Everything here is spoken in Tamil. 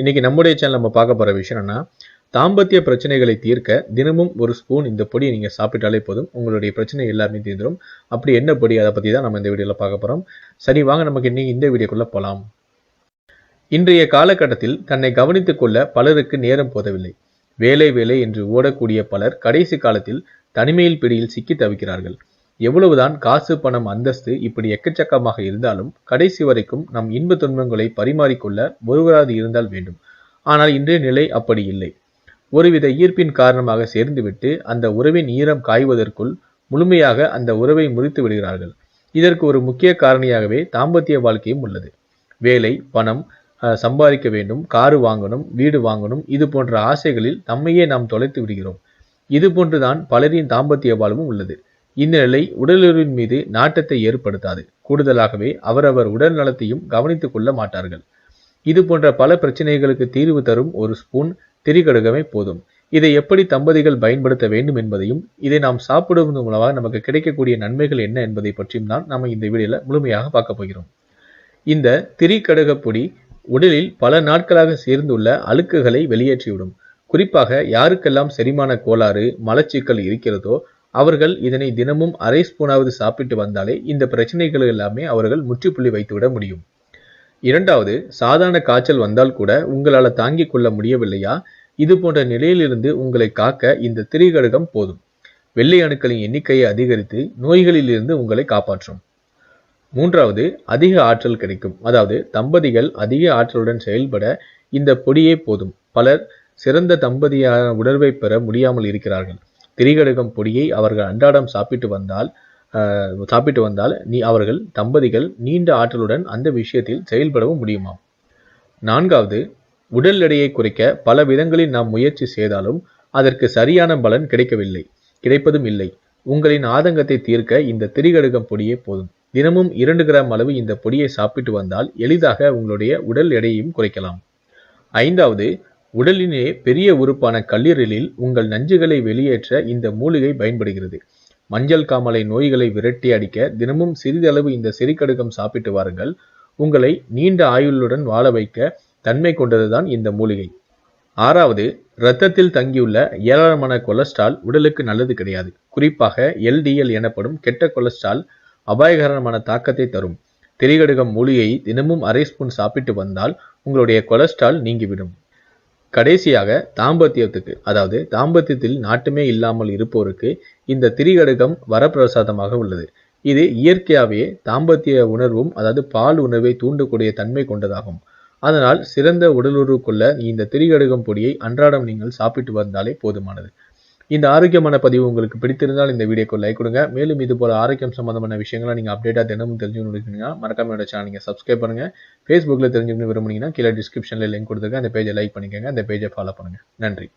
இன்னைக்கு நம்முடைய சேனல் நம்ம பார்க்க போற விஷயம் என்னன்னா தாம்பத்திய பிரச்சனைகளை தீர்க்க தினமும் ஒரு ஸ்பூன் இந்த பொடியை நீங்கள் சாப்பிட்டாலே போதும். உங்களுடைய பிரச்சனை எல்லாமே தீர்ந்துடும் அப்படி என்ன பொடி அதை பத்தி தான் நம்ம இந்த வீடியோவில் பார்க்க போகிறோம் சரி வாங்க நமக்கு இன்னைக்கு இந்த வீடியோக்குள்ளே போலாம். இன்றைய காலகட்டத்தில் தன்னை கவனித்துக் கொள்ள பலருக்கு நேரம் போதவில்லை. வேலை வேலை என்று ஓடக்கூடிய பலர் கடைசி காலத்தில் தனிமையில் பிடியில் சிக்கி தவிக்கிறார்கள். எவ்வளவுதான் காசு பணம் அந்தஸ்து இப்படி எக்கச்சக்கமாக இருந்தாலும் கடைசி வரைக்கும் நம் இன்ப துன்பங்களை பரிமாறிக்கொள்ள ஒருவராது இருந்தால் வேண்டும். ஆனால் இன்றைய நிலை அப்படி இல்லை. ஒருவித ஈர்ப்பின் காரணமாக சேர்ந்துவிட்டு அந்த உறவின் ஈரம் காய்வதற்குள் முழுமையாக அந்த உறவை முறித்து விடுகிறார்கள். இதற்கு ஒரு முக்கிய காரணியாகவே தாம்பத்திய வாழ்க்கையும் உள்ளது. வேலை பணம் சம்பாதிக்க வேண்டும் காரு வாங்கணும் வீடு வாங்கணும் இது போன்ற ஆசைகளில் நம்மையே நாம் தொலைத்து விடுகிறோம். இது போன்றுதான் பலரின் தாம்பத்திய வாழ்வும் உள்ளது. இந்த நிலை உடலுறவின் மீது நாட்டத்தை ஏற்படுத்தாது. கூடுதலாகவே அவரவர் உடல் நலத்தையும் கவனித்துக் கொள்ள மாட்டார்கள். இது போன்ற பல பிரச்சனைகளுக்கு தீர்வு தரும் ஒரு ஸ்பூன் திரிகடுகமே போதும். இதை எப்படி தம்பதிகள் பயன்படுத்த வேண்டும் என்பதையும் இதை நாம் சாப்பிடுவது மூலமாக நமக்கு கிடைக்கக்கூடிய நன்மைகள் என்ன என்பதை பற்றியும் தான் நம்ம இந்த வீடியோல முழுமையாக பார்க்க போகிறோம். இந்த திரிகடுக பொடி உடலில் பல நாட்களாக சேர்ந்துள்ள அழுக்குகளை வெளியேற்றிவிடும். குறிப்பாக யாருக்கெல்லாம் செரிமான கோளாறு மலச்சிக்கல் இருக்கிறதோ அவர்கள் இதனை தினமும் அரை ஸ்பூனாவது சாப்பிட்டு வந்தாலே இந்த பிரச்சனைகள் எல்லாமே அவர்கள் முற்றுப்புள்ளி வைத்துவிட முடியும். இரண்டாவது சாதாரண காய்ச்சல் வந்தால் கூட உங்களால் தாங்கிக் கொள்ள முடியவில்லையா? இது போன்ற நிலையிலிருந்து உங்களை காக்க இந்த திரிகடுகம் போதும். வெள்ளை அணுக்களின் எண்ணிக்கையை அதிகரித்து நோய்களிலிருந்து உங்களை காப்பாற்றும். மூன்றாவது அதிக ஆற்றல் கிடைக்கும். அதாவது தம்பதிகள் அதிக ஆற்றலுடன் செயல்பட இந்த பொடியே போதும். பலர் சிறந்த தம்பதியான உணர்வை பெற முடியாமல் இருக்கிறார்கள். திரிகடுகம் பொடியை அவர்கள் அன்றாடம் சாப்பிட்டு வந்தால் சாப்பிட்டு வந்தால் நீ அவர்கள் தம்பதிகள் நீண்ட ஆற்றலுடன் அந்த விஷயத்தில் செயல்படவும் முடியுமாம். நான்காவது உடல் எடையை குறைக்க பல விதங்களில் நாம் முயற்சி செய்தாலும் அதற்கு சரியான பலன் கிடைக்கவில்லை கிடைப்பதும் இல்லை. உங்களின் ஆதங்கத்தை தீர்க்க இந்த திரிகடுகம் பொடியே போதும். தினமும் இரண்டு கிராம் அளவு இந்த பொடியை சாப்பிட்டு வந்தால் எளிதாக உங்களுடைய உடல் எடையையும் குறைக்கலாம். ஐந்தாவது உடலிலே பெரிய உறுப்பான கல்லீரலில் உங்கள் நஞ்சுகளை வெளியேற்ற இந்த மூலிகை பயன்படுகிறது. மஞ்சள் காமலை நோய்களை விரட்டி அடிக்க தினமும் சிறிதளவு இந்த செரிக்கடுக்கம் சாப்பிட்டு வாருங்கள். உங்களை நீண்ட ஆயுளுடன் வாழ வைக்க தன்மை கொண்டதுதான் இந்த மூலிகை. ஆறாவது இரத்தத்தில் தங்கியுள்ள ஏராளமான கொலஸ்ட்ரால் உடலுக்கு நல்லது கிடையாது. குறிப்பாக எல்டிஎல் எனப்படும் கெட்ட கொலஸ்ட்ரால் அபாயகரமான தாக்கத்தை தரும். திரிகடுகம் மூலிகையை தினமும் அரை ஸ்பூன் சாப்பிட்டு வந்தால் உங்களுடைய கொலஸ்ட்ரால் நீங்கிவிடும். கடைசியாக தாம்பத்தியத்துக்கு அதாவது தாம்பத்தியத்தில் நாட்டுமே இல்லாமல் இருப்போருக்கு இந்த திரிகடுகம் வரப்பிரசாதமாக உள்ளது. இது இயற்கையாகவே தாம்பத்திய உணர்வும் அதாவது பால் உணர்வை தூண்டக்கூடிய தன்மை கொண்டதாகும். அதனால் சிறந்த உடலுறவுக்குள்ள இந்த திரிகடுகம் பொடியை அன்றாடம் நீங்கள் சாப்பிட்டு வந்தாலே போதுமானது. இந்த ஆரோக்கியமான பதிவு உங்களுக்கு பிடித்திருந்தால் இந்த வீடியோக்கு லைக் கொடுங்க. மேலும் இது போல ஆரோக்கியம் சம்பந்தமான விஷயங்களை நீங்கள் அப்டேட்டாக தினமும் தெரிஞ்சுக்கணும்னா மறக்காம என்னோட சேனல் நீங்கள் சப்ஸ்கிரைப் பண்ணுங்க. ஃபேஸ்புக்கில் தெரிஞ்சுக்கணும் விரும்புனீங்கன்னா கீழே டிஸ்கிரிப்ஷனில் லிங்க் கொடுத்துருக்கேன். அந்த பேஜை லைக் பண்ணிக்கோங்க. அந்த பேஜை ஃபாலோ பண்ணுங்கள் நன்றி.